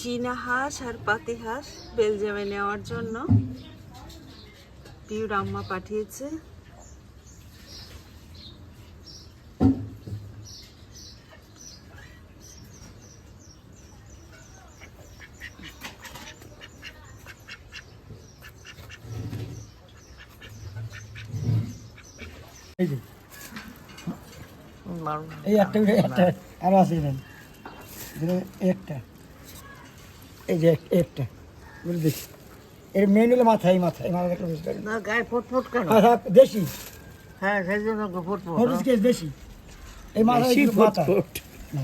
চীনা হাঁস আর পাতি হাঁস বেলজিয়ামে নেওয়ার জন্য পিউর আম্মা পাঠিয়েছে। এই একটা একটা। আরও আছে একটা। এই যে একটা। বলে দেখি। এর মেন হলো মাথা এই মাথা। এই মাথা একটা বুঝতে পারি না গায়ে ফুটফুট কেন? হ্যাঁ হ্যাঁ দেশি হ্যাঁ সেই জন্য ফুটফুট হলুদ কেস দেশি এই মাথা এই মাথা। না,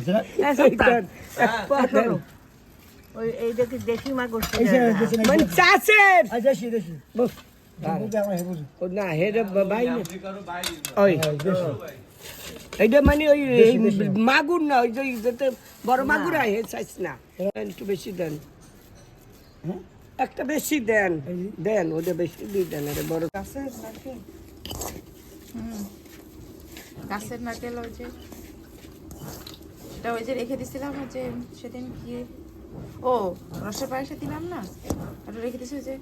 ওই এই দেখি। দেশি মা গোষ্ঠী এই যে দেশি নাকি? মানে চাষের। এই দেশি দেশি। বুঝু। না হেরে বাই না ওই। হ্যাঁ, দেশি। এইটা মানে ওই। মাগুর না ওই যে যাতে বড় মাগুর আয় চাইছ না। একটু বেশি দেন। হ্যাঁ? একটা বেশি দেন। দেন ওটা বেশি দিয়ে দেন আরে বড়। গাছের নারকেল। গাছের নারকেল ওই যে এটা ওই যে রেখে দিছিলাম ওই যে সেদিন কি ও রসের পায়েসে দিলাম না? ওটা রেখে দিছি ওই যে।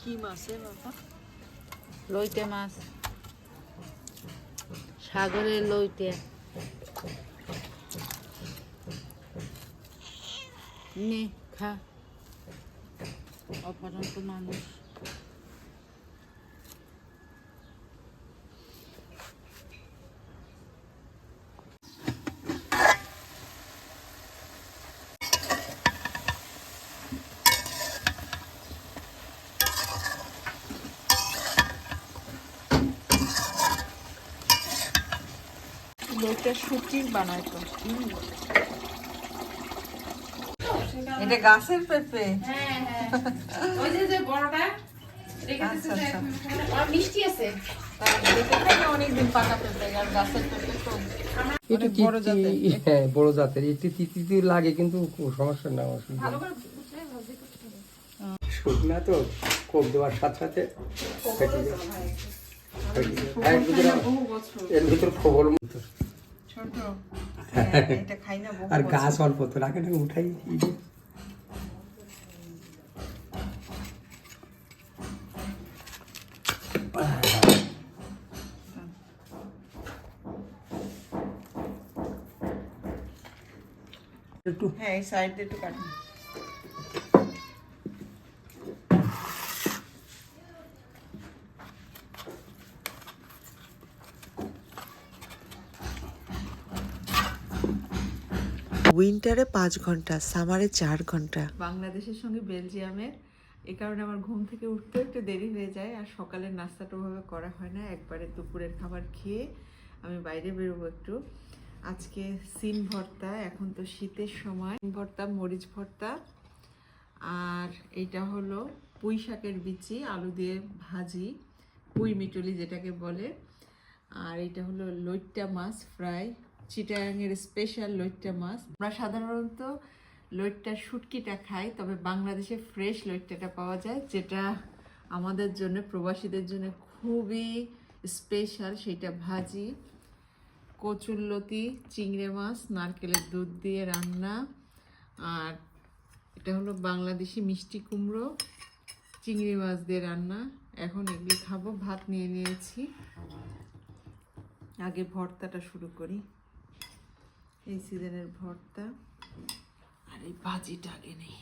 কি মাছে বাবা? লইটে মাছ। সাগরের লইতে। নে খা। অপরন্ত মানুষ। লইটা সুচির বানায় তো। এটা গাছের পেঁপে। ওই যে যে বড়টা রেখে আচ্ছা, আচ্ছা। মিষ্টি আছে। বড় জাতের। হ্যাঁ বড় জাতের। একটু তিতি লাগে কিন্তু সমস্যা না অসুবিধা। শুকনা তো কোপ দেওয়ার সাথে সাথে ভিতরে এর ভিতর খবর মতো। আর গাছ অল্প তো রাখে উঠাই একটু হ্যাঁ এই সাইড দিয়ে একটু কাটুন। উইন্টারে পাঁচ ঘণ্টা, সামারে চার ঘণ্টা। বাংলাদেশের সঙ্গে বেলজিয়ামের, এ কারণে আমার ঘুম থেকে উঠতেও একটু দেরি হয়ে যায় আর সকালের নাস্তাটা ওভাবে করা হয় না। একবারে দুপুরের খাবার খেয়ে আমি বাইরে বেরোবো একটু। আজকে সিম ভর্তা, এখন তো শীতের সময়। সিম ভর্তা, মরিচ ভর্তা, আর এইটা হলো পুঁই শাকের বিচি, আলু দিয়ে ভাজি, পুঁই মিটুলি যেটাকে বলে। আর এটা হলো লইট্টা মাছ ফ্রাই। চিটাগাংয়ের স্পেশাল লইট্টা মাছ। আমরা সাধারণত লইট্টা শুটকিটা খাই, তবে বাংলাদেশে ফ্রেশ লইট্টাটা পাওয়া যায়, যেটা আমাদের জন্য, প্রবাসীদের জন্য খুবই স্পেশাল সেটা ভাজি, কচুরলতি, চিংড়ে মাছ, নারকেলের দুধ দিয়ে রান্না, আর এটা হলো বাংলাদেশি মিষ্টি কুমড়ো, চিংড়ি মাছ দিয়ে রান্না। এখন এগুলি খাব, ভাত নিয়ে নিয়েছি। আগে ভর্তাটা শুরু করি। এই সিজনের ভর্তা। আর এই ভাজিটা আগে নেই।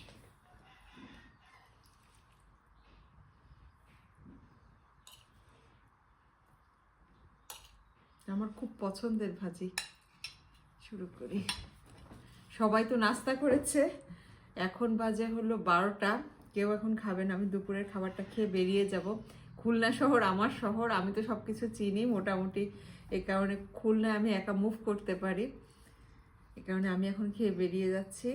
আমার খুব পছন্দের ভাজি। শুরু করি। সবাই তো নাস্তা করেছে। এখন বাজে হলো বারোটা। কেউ এখন খাবে না। আমি দুপুরের খাবারটা খেয়ে বেরিয়ে যাব। খুলনা শহর আমার শহর। আমি তো সব কিছু চিনি। মোটামুটি এই কারণে খুলনায় আমি একা মুভ করতে পারি। এই কারণে আমি এখন খেয়ে বেরিয়ে যাচ্ছি।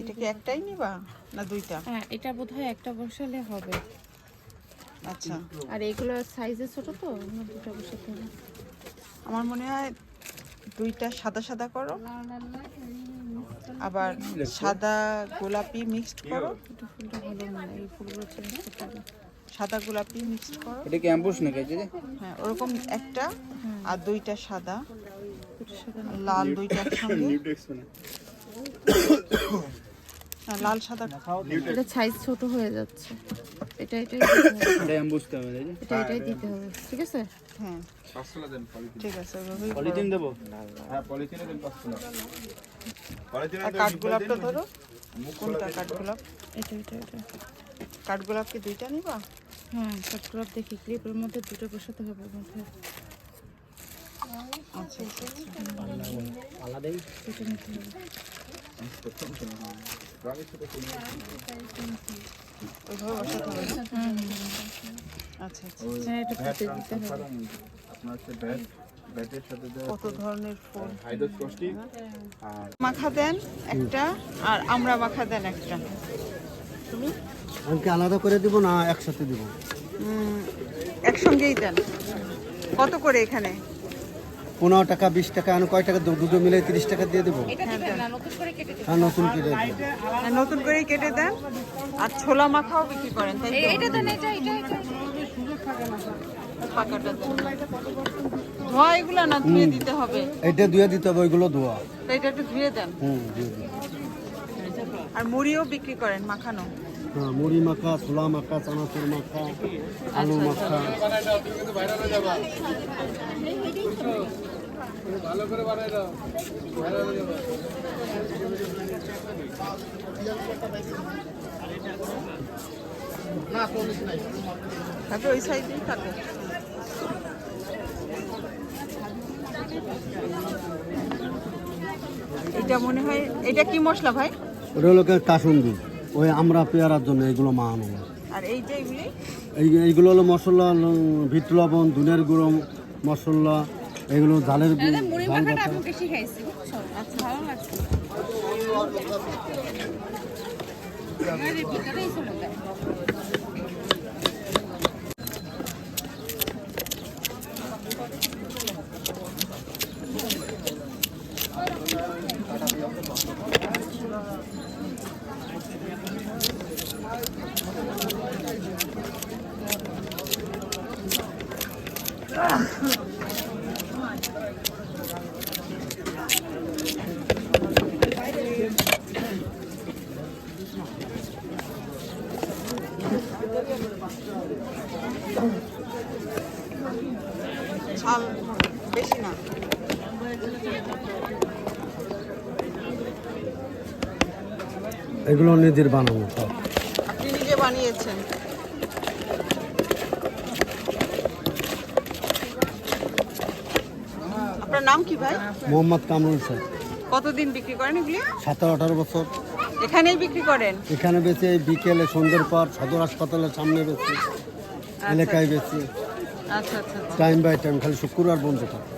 এটা কি একটাই নিবা? না দুইটা? হ্যাঁ এটা বোধহয় একটা বসালে হবে। আচ্ছা। আর এগুলো সাইজে ছোট তো দুটো বসাতে হবে। আমার মনে হয় দুইটা সাদা সাদা করো। আবার সাদা গোলাপি মিক্সড করো। ফুলটা ভালো না এই ফুলগুলো সাদা গোলাপি মিক্সড করো। এটা কি অ্যাম্বুশ নাকি এই যে? হ্যাঁ ওরকম একটা আর দুইটা সাদা। লাল দুইটা একসঙ্গে হ্যাঁ, লাল সাদা। এটা সাইজ ছোট হয়ে যাচ্ছে। এটা এটাই আমি বুঝতে হবে। এটা এটাই দিতে হবে। ঠিক আছে? হ্যাঁ। ঠিক আছে ওইভাবেই করো। পলিথিন দেবো? হ্যাঁ পলিথিনে দেন ধরো। কোনটা কাঠগোলাপ এটা এটা এটা। কাঠগোলাপ কি দুইটা নিবা? হ্যাঁ দেখি ক্লিপের মধ্যে দুটো বসাতে হবে মধ্যে। আচ্ছা আচ্ছা আচ্ছা। আচ্ছা আচ্ছা হ্যাঁ কত ধরনের ফুল? আর মাখা দেন একটা আর আমরা মাখা দেন একটা। তুমি? আমাকে আলাদা করে দিব না একসাথে দিব। একসঙ্গেই দেন কত করে এখানে? পনেরো টাকা বিশ টাকা আমি কয় টাকা দুটো মিলে তিরিশ টাকা দিয়ে দেবো। হ্যাঁ নতুন কেটে দেবো। আর নতুন করেই কেটে দেন? আর ছোলা মাখাও বিক্রি করেন তাই এটা দেন এটা এটা এটা। পাকাটা ধোয়া এগুলো না ধুয়ে দিতে হবে? এটা ধুয়ে দিতে হবে ওইগুলো ধোয়া। এটা একটু ধুয়ে দেন। হুম আর মুড়িও বিক্রি করেন মাখানো। হ্যাঁ মুড়ি মাখা ছোলা মাখা চানাচুর মাখা আলু মাখা। তারপরে ওই সাইডেই থাকো। এটা মনে হয় এটা কি মশলা ভাই? ওটা হলো কাসুন্দি। ওই আমরা পেয়ারার জন্য এগুলো মাহানো হয়। আর এই যে এগুলি? এই এইগুলো হলো মশলা ভিট লবণ ধুনের গুঁড়ো মশলা এগুলো ঝালের আচ্ছা ভালো লাগছে। এগুলো নিজের বানানো। সব আপনি নিজে বানিয়েছেন। আপনার নাম কি ভাই? মোহাম্মদ কামরুল স্যার। কতদিন বিক্রি করেন এগুলি? সতেরো আঠারো বছর। এখানেই বিক্রি করেন? এখানে বেচে বিকেলে সন্ধ্যের পর সদর হাসপাতালের সামনে বেচি এলাকায় বেচি। আচ্ছা আচ্ছা আচ্ছা। টাইম বাই টাইম খালি শুক্রবার বন্ধ থাকে।